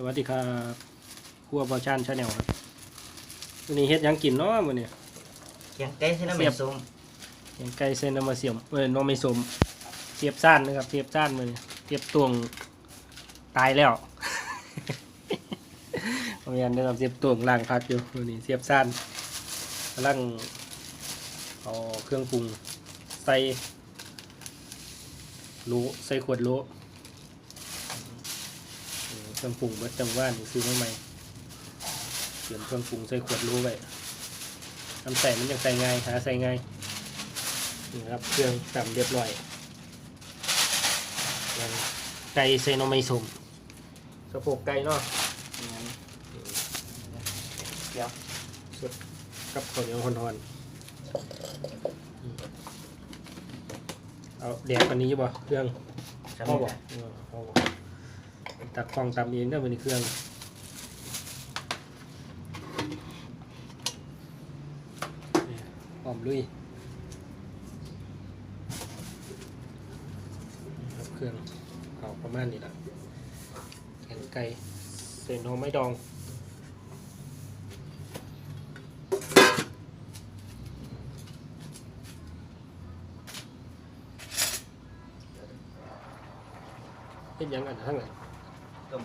สวัสดีครับครัวบอชานชาแนลครับวันนี้เฮ็ดหยังกินเนาะมื้อนี้เคียงไก่ใช่น้ำเสีเม็ยบดส้มแกงไก่เส้นน้ำมาเสียมเอ้ยน้องไม่สมเทียบซ่านนะครับเทียบซ่านมื้อนี้เทียบตวงตายแล้วเอาอย่างนี้ครับเทียบตวงล้างพักอยู่มื้อนี้เทียบซ่านกำลังเอาเครื่องปรุงใส่โหลใส่ขวดโหลอืม เครื่องปรุงเบิดจังว่านซื้อมาใหม่เตรียมเครื่องปรุงใส่ขวดโหลไว้ทำใส่มันยังใส่ง่ายหาใส่ง่ายนี่ครับเครื่องตำเรียบร้อยยังไก่ใส่หนมไม่สมสะโพกไก่เนาะเดี๋ยวสดกับข้าวเหนียวหอนๆอืมเอาแดกอันนี้อยู่บ่เครื่องสาพ่อมีบอก เออพ่อบอกตักฟองตำเองได้เป็นเครื่องนี่หอมลุยครับเครื่องเอาประมาณนี้ละแกงไก่เส้นหอมไม้ดองเป็นยังอันข้งหลัง ต้ม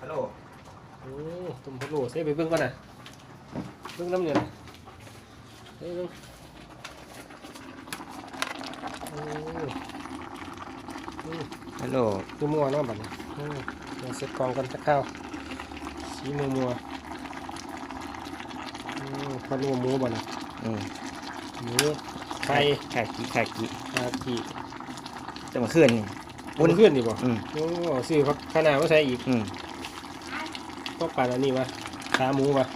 ฮัลโหลโอ้ต้มพะโล้ใส่ไปเบิ่งก่อนนะเบิ่งน้ำเงินเฮ้ยเบิ่งโอ้อืมฮัลโหลคือมัวเนาะบัดนี้อืมเดี๋ยวเสร็จกองกันสักข้าวสีมัวมัวอืมพะโล้หมูบ่นะอืมหมูไข่ขากีขากีอากีจะมาขึ้นนี่ บนขึ้นดีบ่อืม โอ้ซื้อพักขนาดมาใส่อีกอืมก็ปานอันนี้วะขาหมูวะ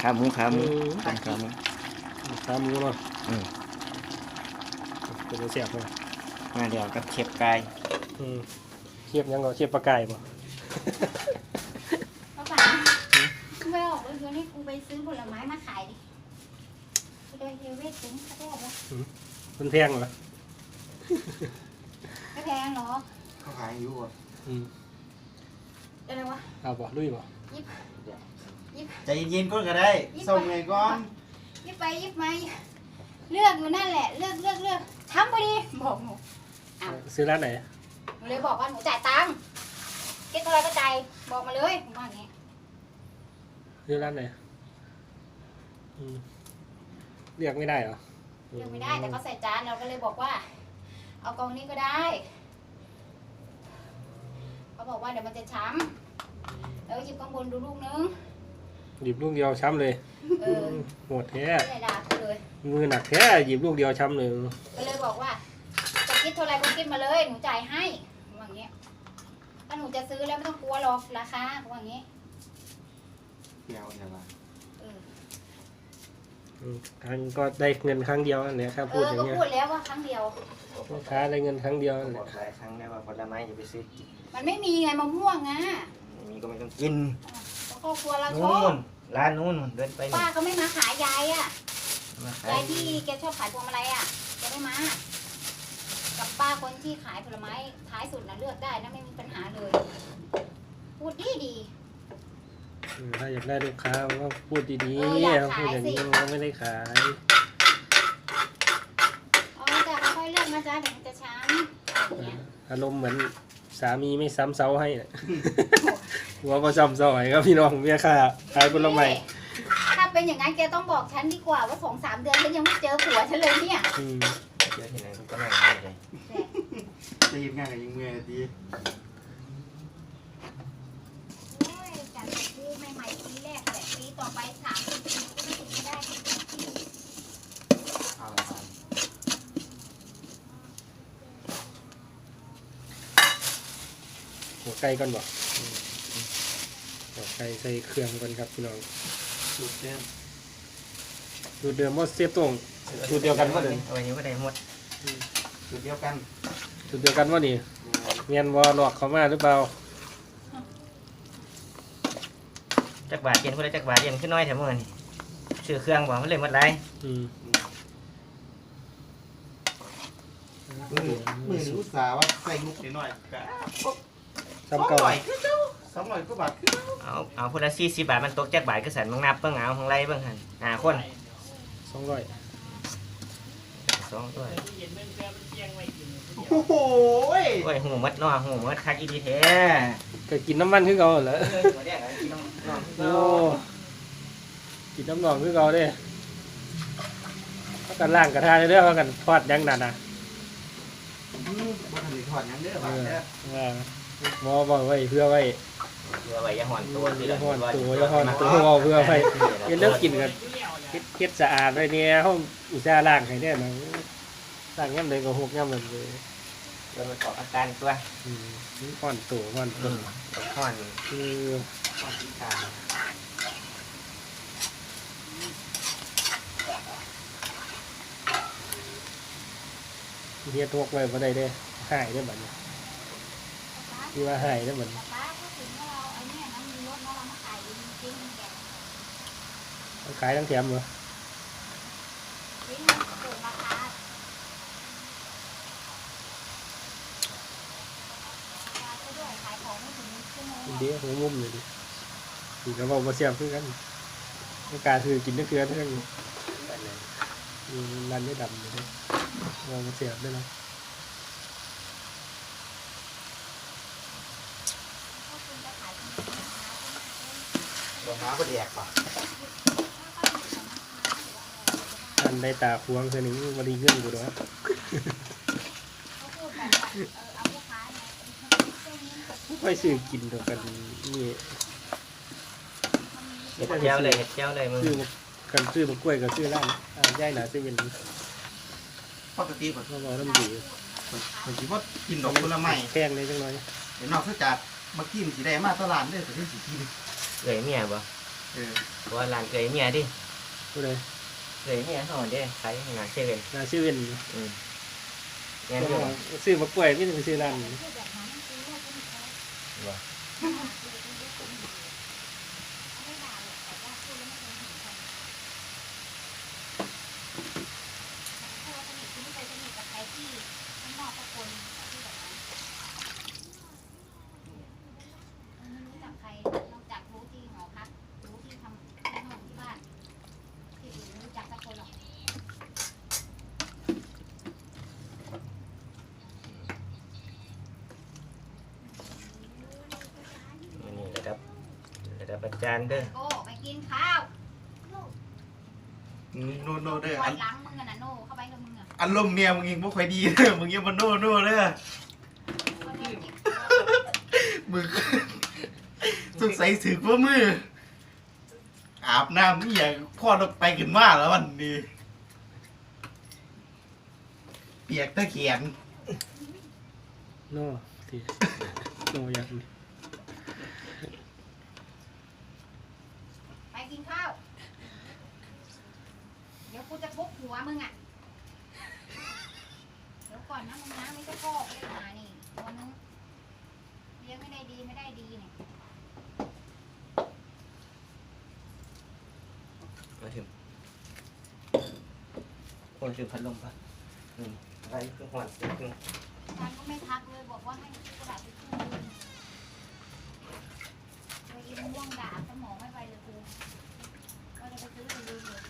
ขาหมูขาหมูอืมต้มขาหมู ขาหมูเนาะอืม เป็นเสียบเลยมาเดี๋ยวกับเชฟกายอืมเทียบยังก็เทียบปลาไก่บ่ป้าป๋ากูไปออกรถยนต์ให้กูไปซื้อผลไม้มาขายดิกูเดินเฮเวทถึงกระแทกแล้วมันแพงเหรอไม่แพงหรอ เขาขายอยู่อะอืมอะไรวะเอาบ่ลุยบ่ยิบยิบใจเย็นๆก่อนก็ได้ส่งไงก่อนยิบไปยิบมาเลือกอยู่นั่นแหละ เลือกเลือกเลือกทำพอดีบอกหนูอ้าวซื้อร้านไหนหนูเลยบอกว่าหนูจ่ายตังค์คิดเท่าไหรก็จ่ายบอกมาเลยผมว่าอย่างงี้ซื้อร้านไหนอืมเรียกไม่ได้เหรอเลือกไม่ได้แต่เขาใส่จานเราก็เลยบอกว่า เอากองนี้ก็ได้ เขาบอกว่าเดี๋ยวมันจะช้ำแล้วหยิบข้างบนดูลูกนึงหยิบลูกเดียวช้ำเลยเออโหดแท้ไม่ได้ด่าเขาเลย มือหนักแท้หยิบลูกเดียวช้ำเลยก็เลยบอกว่าจะคิดเท่าไรก็คิดมาเลยหนูจ่ายให้ว่าอย่างเงี้ยถ้าหนูจะซื้อแล้วไม่ต้องกลัวหรอกราคาว่าอย่างเงี้ยเดี๋ยวเดี๋ยวเอออืมครั้งก็ได้เงินครั้งเดียวนั่นแหละครับเอพูดออย่างก็เงี้ยพูดแล้วว่าครั้งเดียวลูกค้าได้เงินครั้งเดียวนั่นแหบอละกหลายครั้งแล้วว่าผลไม้อย่าไปซื้อกิน มันไม่มีไงมะม่วงอะไม่มีก็ไม่ต้องกินเพราะครอบครัวเราชนู่อบนร้านนู้นเดินไปป้าก็ไม่มาขายยายอะมาขายยายที่แกชอบขายพวงมาลัยอะแกไม่มากับป้าคนที่ขายผลไม้ท้ายสุดนะเลือกได้นะไม่มีปัญหาเลย พูดดีดีอืมถ้าอยากได้ลูกค้าก็พูดดีเอออยากๆพูดอย่างนี้ขายสิก็ไม่ได้ขายๆเอาแต่ค่อยๆเลือกนะจ๊ะเดี๋ยวมันจะช้ำอย่างเงี้ยอารมณ์เหมือน สามีไม่ซ้ำเซาให้น่ะ หัวก็ซ้ำเซาให้ครับพี่น้องเมียค่าขายผลไม้ถ้าเป็นอย่างนั้นแกต้องบอกฉันดีกว่าว่าสองสามเดือนฉันยังไม่เจอผัวฉันเลยเนี่ยอืมเจอที่ไหนก็นั่งได้เลยจะยิงง่ายกับยิงเมื่อยดีโอ้ยจัดซื้อใหม่ๆปีแรกแต่ปีต่อไปสามสิบปีก็ไม่ถึงไม่ได้ เอาละครับ หัวไก่ก่อนบอกหัวไก่ใส่เครื่องก่อนครับพี่น้องสุดเนี่ยสูตรเดิมว่าเสียบตรงสูตรเดียวกันปะเดี๋ยวนี้เอาไว้นี้ก็ได้หมดสุดเดียวกันสูตรเดียวกันว่านี่เมียนวอหลอกเขามาหรือเปล่าจักบาทเย็นก็ได้จักบาทเย็นขึ้นน้อยแถมมือนี่ซื้อเครื่องบอกมันเลยหมดไรอืมมือมือนี่อุตส่าห์ว่าใส่มุกนิดหน่อยกะ ซ้ำเก่าอร่อยคือเจ้าสองร้อยกว่าบาทเอาเอาคนละสี่สิบบาทมันตกจากบาทก็สันมึงนับเบิ่งเอาของไรเบิ่งหันหาคนสองร้อยสองตัวโอ้โหยโอ้ยหูมัดเนอหูมัดคักอีดีแท้ก็กินน้ำมันคือเก่าเหรอเออหัวแดงเอากินน้ำน้ำโอ้กินน้ำหนองคือเก่าเด้เขากันล่างกระทะเรื่อยๆเขากันทอดยังนั่นนะอืมบ่ทันได้ถอดหยังเด้อบาทเด้อว่า หมอบอกไว้เพื่อไว้ เพื่อไว้อยาหอนตัวอย่าห่อนตัวอย่าห่อนตัวเอาเพื่อไว้เฮ็ดเลิกกินกันเฮ็ดเฮ็ดสะอาดไว้เนี่ยห้องอุตส่าห์ล้างให้เนี่ยนะล้างย่ำเลยก็หกย่ำเลยเดี๋ยวมันออกอาการตัวอืมห่อนตัวห่อนตัวห่อนคือห่อนที่ตาเฮ็ดทกไว้บ่ได้เด้หายได้อบัดนี้ ที่ว่าหายแล้วเรามาขายจริงๆแกเอาขายทั้งแถมเหรอจริงมันเกินรอดีหัวมุมเลยดิดีก็บอกบ่เสียบคือกันไม่กล้าซื้อกินนักเกลือเท่านั้นมีร้านได้ดำเลยเด้อว่าเสียบได้แล้ว ก็คุณจะขายจริงๆนะคะ บ่หาบ่แดกป่ะอันได้ตาควงเท่านึงบ่ได้เงินกูดอกเขาพูดแบบว่าเออเอาลูกค้าเนี่ยเส้นนี้กับบ่ค่อยซื้อกินดอกกันนี่เห็ดเจ้าเลยเห็ดเจ้าเลยมึงซื้อมากันซื้อมากล้วยก็ซื้อร้านอ่าย่ายหนาเซเว่นปกติผมก็บอกน้ำดีผมคิดว่ากินดอกผลไม้แพงเลยจังหน่อยเดี๋ยวนอกจากมากินสิได้มาตลาดเด้อก็ได้สิกินเกยเมียบ่ เออเพราะว่าร้านเกยเมียดิผู้ใดเกยเมียห่อนเด้ขายหนาเซเว่นหนาเซเว่นอืมงั้นอยู่ซื้อมากล้วยไม่ต้องไปซื้อร้านพูดแบบนั้นคือว่าคุณเขา บ่ ไม่ด่าเลยแต่ว่าพูดแล้วไม่เคยเห็นกันถ้าเราสนิทคุณไม่เคยสนิทกับใครที่ข้างนอกก็คนที่แบบนั้นไม่รู้จักใครนอกจากรู้ที่หอพักรู้ที่ทำที่นอนที่บ้านที่อื่นไม่รู้จักสักคนหรอก มันนี่ระดับระดับอา จารย์เด้อโก้ไปกินข้าวโนโนเด้อปล่อัอยนหลังมึงอะนะโน่เข้าไปกับมึงอะอารมณ์เมียมึงเองบ่ค่อยดีเด้อมึงอย่ามาโนโนเด้อเขาโดนจิกมึง สงสัยสึกว่ามือ อาบน้ำนี่อย่างพ่อลงไปขึ้นมาแล้ววันนี้เปียกตะเขียน โน่ทีโน่อยากนี่ ไปกินข้าว เดี๋ยว กูจะทุบหัวมึงอะเดี๋ยวก่อนนะมึงนะไม่ใช่พ่อเลี้ยงมานี่ตัวนึงเลี้ยงไม่ได้ดีไม่ได้ดีเนี่ยมาถึงคนถึงพัดลมปะอืมอะไรคือห่อนคืออาจารย์ก็ไม่ทักเลยบอกว่าให้ซื้อกระดาษไปขึ้นมือไปกินมะม่วงด่าสมองไม่ไปเลยกูก็จะไปซื้อไปลืมเลย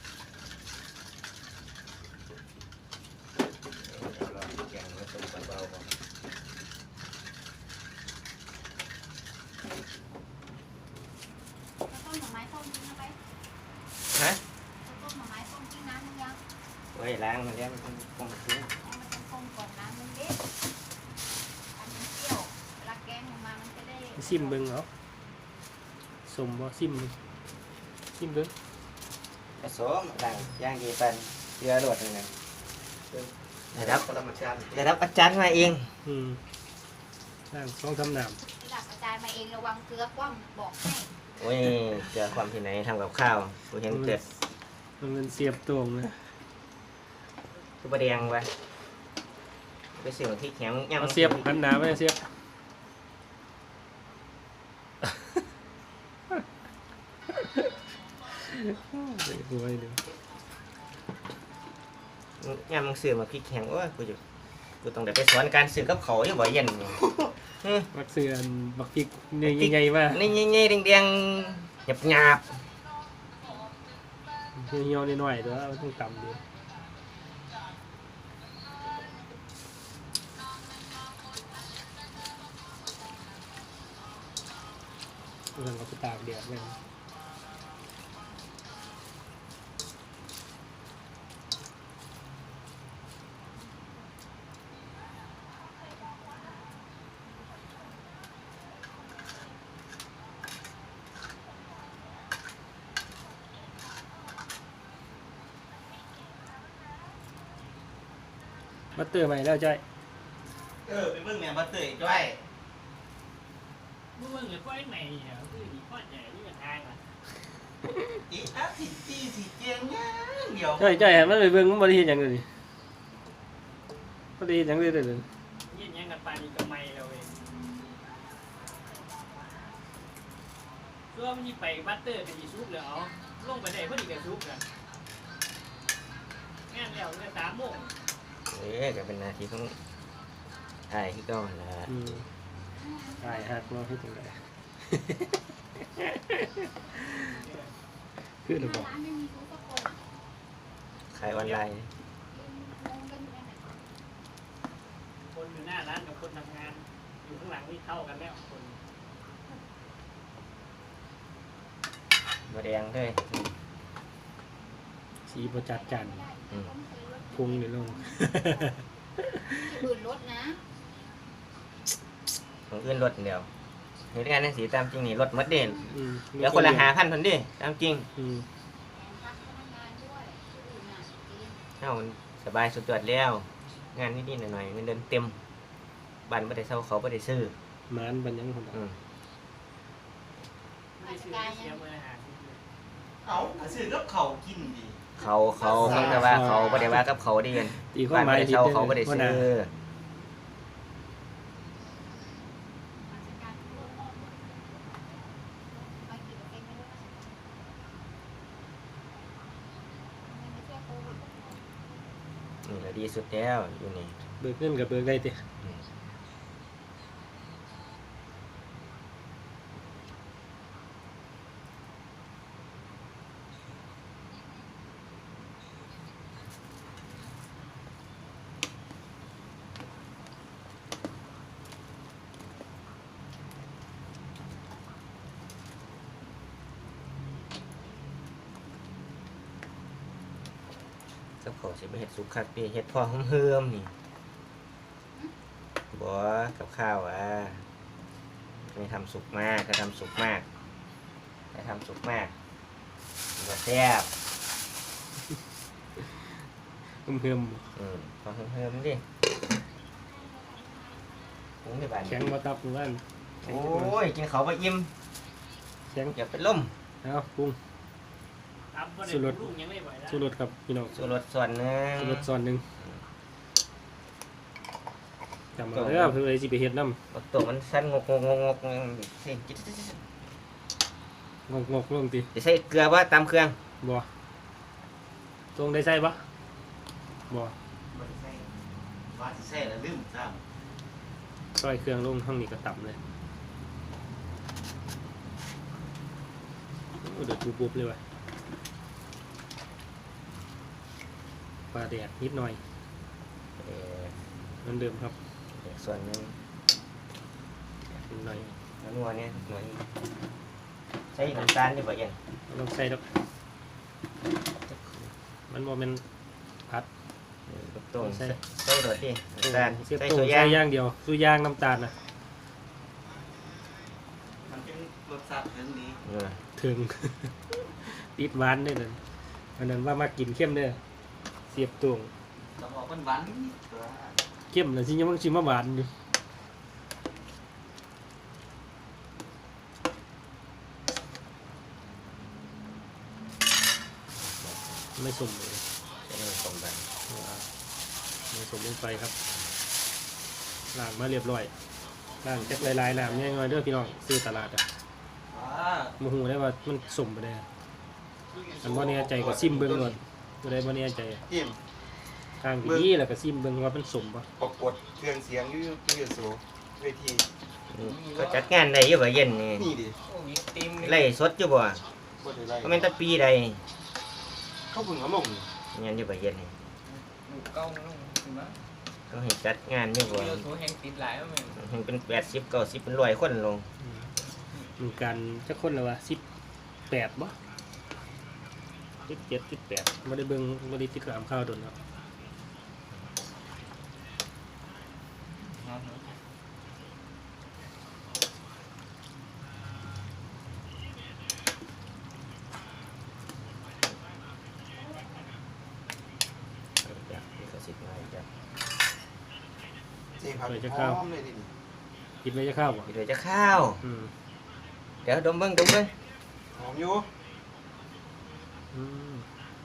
เราแกงมาตุ่มเบาๆบ่ แล้วต้นหน่อไม้ต้มกินเอาไป ฮะ แล้วต้นหน่อไม้ต้มกินน้ำมึงยัง ไว้ล้างมันแล้วมันคงซื้อ เอามันเป็นต้มก่อนน้ำมึงดิอันมันเปรี้ยวเวลาแกงออกมามันจะได้ ซิมเบิ่งเอาสมบ่ซิมเบิ่งซิมเบิ่งผสมล้างย่างดีปันเกลือโดดนี่นะระดับปรมาจารย์ระดับอาจารย์มาเองอืมนั่งสองทำน้ที่หลักอาจารย์มาเองระวังเกลือคว่ำบอกให้โอ้ยเจอความที่ไหนทำกับข้าวกูเห็นเจ็ดำมันเป็นเสียบตรงนะคือประเดียงไปไปเสียบที่แข็งย่างเอาเสียบหันหนาไปเสียบ ใส่หัวให้ดูย่างมึงซื้อมาพริกแข็งโอ้ยกูจะกูต้องได้ไปสอนการซื้อกับเขาวอยู่บ่เย็นนี่อืมมักเสือนบักพริกเนี่ยใหญ่ๆมานี่นี่นี่แดงๆหยาบหยาบเหี่ยวๆหน่อยๆแต่ว่ามันต้องตำดีเรื่องเราไปตากแดดเลย มาเตอร์ใหม่แล้วจ้อยเออไปเบิ่งแม่บัตเตอร์อีกด้วยมึงมึงเหลือก้อยใหม่เนี่ยคืออีก้อยใหญ่นี่มันทางอะอีอาสิจีสิเจียงอย่างเดียวจ้อยจ้อยมันไปเบิ่งมันบ่ได้เฮ็ดหยังเลยบ่ได้เฮ็ดหยังเลยเด้อยิ่งยังกันปานนี้ก็ไม่เราเองตัวมันยี่ไปบัตเตอร์กับยีซุปเลยเอาลงไปได้พอดีกับซุปกันงานแล้วเมื่อสามโมงๆ เอ้ยก็เป็นหนาทีของไอ้ที่ก้อนละอืมตายฮักเนาะเฮ็ดจังไดคือหรือบ่ร้านไม่มีทุกคนขายออนไลน์งงกันอยู่นั่นน่ะคนอยู่หน้าร้านกับคนทำงาน อยู่ข้างหลังนี่เท่ากันแล้วคนบะแดงเลยสีบ่จัดจันอืม พุงนี่ลงอื่นรถนะของอื่นลดเดียวเห็นงานหนังสีตามจริงนี่ลดหมดเด่นอืมเดี๋ยวคนละหาพันคนดิตามจริงอืมพักพนักงานด้วยที่อื่นน่ะจริงเอ้ามันสบายสุดยอดแล้ว งานนิดๆหน่อยๆเงินเดือนเต็มบันไม่ได้เช่าเขาไม่ได้ซื้อหมานบันยังคนอืมไม่ได้ซื้อไม่เสียเมื่อหาซื้อเลยเอาซื้อกับเขาวกินดี เขาเขาเพิ่งแต่ว่าเขาไม่ได้ว่ากับเขาดีกันตีควาบ้ามนหมาไม่ยได้เช่าเขาไม่ได้ว่าซื้น่ะอไปกินเองไม่ได้ไม่ใช่โควิดนี่แหละดีสุดแล้วอยู่นี่เบิกเงินกับเบิกได้ติ ขาสิไปเฮ็ดสุกคักดิเฮ็ดพอหอมเฮิมนี่บ่กับข้าวอะไม่ทำสุกมากถ้าทำสุกมากถ้าทำสุกมากบ่แซ่บเพิ่มเพิ่มอืมพอเฮิมๆดิปรุงได้าดแข็งบ่ตับหมู่บ้านโอ้ยกินเขาวบ่อิ่มแข็งอย่าเป็นล่มเอาปรุง สุรสลูกยังไม่ไหวแล้วชูรสครับพี่น้องสูรสส่วนหนึงชูรสซอนหนึงจำเอาเด้อเพิ่นเลยสิไปเฮ็ดนำบักตัวมันสั้นงกงกงกงกสิจิงกงกๆลงติจะใส่เกลือบ่ตามเครื่องบ่ตรงได้ใส่บ่บ่บ่ได้ใส่ว่าสิใส่แล้วลืมซ้ซอยเครื่องลงห้องนี้ก็ต่ำเลยโอ้เดือดปุ๊บๆเลยว่ะปลาแดดนิดหน่อยเออเหมือนเดิมครับอีกส่วนหนึงนิดหน่อยแล้วนัวเนี่ยนัวอีกใส่น้ำตาลดีบ่เย็นบ่ต้องใส่ดอกมันบ่แม่นผัดบักตัวใส่ ใส่ใส่โดดดิน้ำตาลเสียบใส่ตุ้ตังวใส่ย่างย่างเดียวสู้ย่างน้ำตาลนะำมันเป็นรสชาติถึงดีเออถึง ติดหวานด้วยนั่นอันนั้นว่ามากินเข้มเด้อ เสียบตุ้งเราบอกมันหวานนิดๆตัวเข้มแล้วสิยังมันสิมาหวานอยู่ไม่สมเลยใส่น้ำส้มบันไม่สมลงไปครับล้างมาเรียบร้อยล้างแค่ลายๆน้ำง่ายๆเด้อพี่น้องซื้อตลาดอะอ่าโมโหได้ว่ามันสมไปได้อันบ่แน่ใจก็ซิมเบิ่งก่อน บ่ได้บ่แน่ใจจิ้มทางดีๆแล้วก็ซิมเบิ่งว่ามันสมบ่ปรากฏเครื่องเสียงอยู่อยู่สูเวทีก็จัดงานได้อยู่บ่เย็นนี่นี่ดิโอ้ยติมไล่สดอยู่บ่บ่ได้ไล่ก็แม่นแตะปีใดเขาเพิ่งเอาลงนี่งานอยู่บ่เย็นนี่เก้าลงขึ้นมาก็ให้จัดงานอยู่บ่เดี๋ยวโทรแห้งติดหลายแล้วแม่งเห็นเป็น80 90เป็น100คนลงมีการจะคนแล้ววะสิบแปดบ่ สิบเจ็ดสิบแปดไม่ได้เบิ่งไม่ได้ติดตามข่าวโดนแล้วจ้ะมีกระสิทธิ์มาอีกจ้ะเจ๊ผักหอมเลยดิคิดไว้จะเข้าวบ่อีกเดี๋ยวจะข้าว อืมเดี๋ยวดมเบิ่งดมเบิ่งหอมอยู่ อืม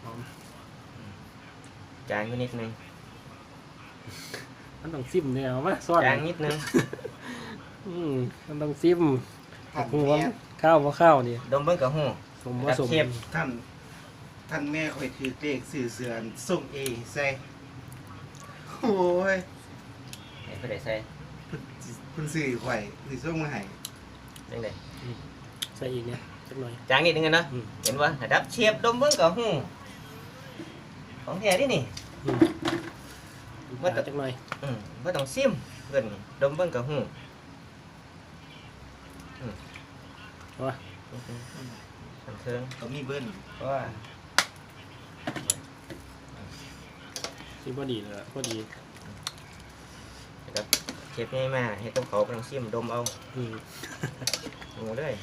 หอมจางอยู่นิดนึงมันต้องซิมเนี่ยเอามาซ่อนจางนิดนึงอืมมันต้องซิมท่านหัวแม่ข้าวว่าข้าวนี่ดมเบิ่งกับหูสมว่าสมครับเชฟท่านท่านแม่คอยถือเลขสื่อเสือนส่งเอใส่โอ้ยให้เพิ่นได้ใส่เพิ่นสิเพิ่นสื่อข่อยสิส่งมาให้จังได๋ใส่อีกเนี่ย สักหน่อย จางนิดนึงกันเนาะอืม เห็นบ่ระดับเชฟดมเบิ่งกับหูของแท้ดินี่อืมว่าแต่ จักหน่อยอืมบ่ต้องซิมเพิ่นนี่ดมเบิ่งกับหูเอาวะบันเทิงก็มีเบิ้ลเพราะว่าซิมพอดีเลยอะพอดีระดับเชฟใหญ่มาเฮ็ดกับเขาวบ่ต้องซิมดมเอาอืมหมูเลย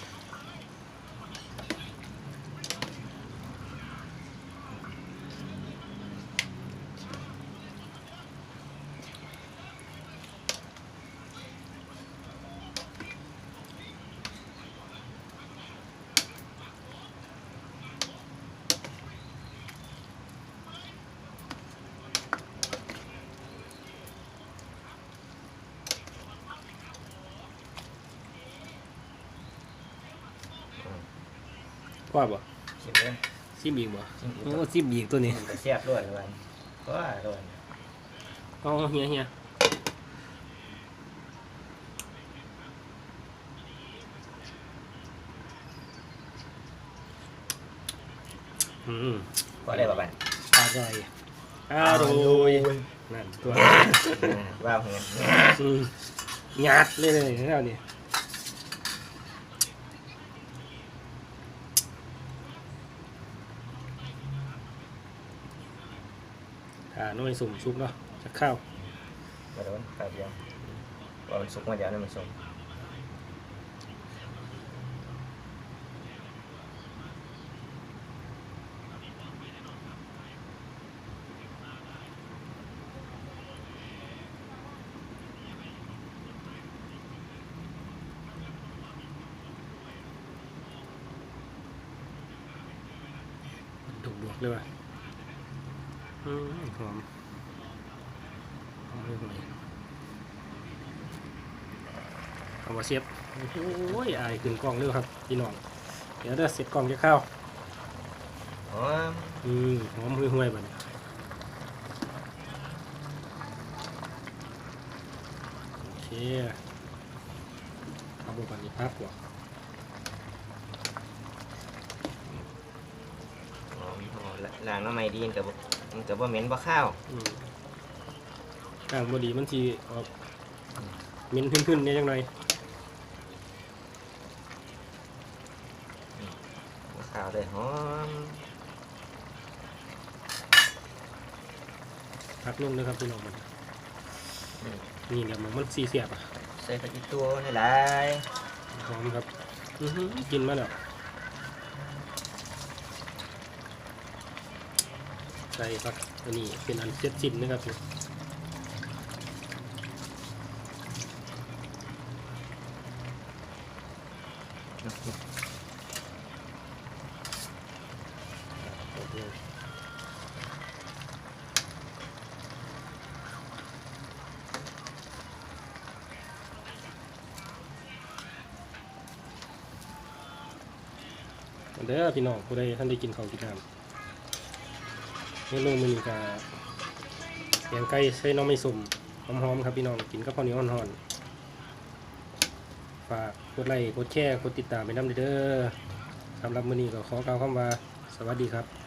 ว่าบ่ชิมเลยซิมอีกบ่ชิมอีกโอ้ซิมอีกตัวนี้มันก็แซ่บด้วยเลยเพราะว่าด้วยเอ๋อเฮียเฮียอืมก็ได้ประมาณอร่อยอร่อยนั่นตัวว้าวเงินอืมหยาดเลยเลยแล้วนี่ อ่าน้อยสุ่มซุปเนาะจะข้าวมาโดนข้าวเดียวว่ามันสุกมาเดี๋ยวนี่มันสุกดุกดวกเลยว่ะ อืมหอมหอมเลยหน่อยเอามาเสียบโอ้ยอายขึ้นกล้องเลยครับพี่น้อง เดี๋ยวเด้อเสร็จกล้องจะเข้าอ๋ออืมหอมห่วยๆแบบนี้โอเคเอาบบันนี้พักกว่า หอมหอม ล้างน้ำไม่ดีมันกับมันกับว่าเหม็นว่าข้าวอืมกลางบดีมันทีออกเหม็นขึ้นๆเนี่ยจังหน่อยว่าข้าวเลยหอมพักลงเลยครับพี่น้องมันนี่เดี๋ยวมันมันสีเสียบอะใส่ผักอีตัวนี่หลายหอมครับ อื้อหือกินมาแล้ว ส่ผักอันนี้เป็นอันเจ็ดสิ้นนะครับเด้อพี่น้องผู้ใดท่านได้กินของกินน้ำ เมนูมันีกาแกงไก่ใช่น้องไม่สุ่มหอมๆครับพี่น้องกินกับข้าวเหนียวอ่อนๆฝากกดไลค์กดแชร์กดติดตามไปน้ำเด้อสำหรับมื้อนี้ก็ขอกล่าวคำว่าสวัสดีครับ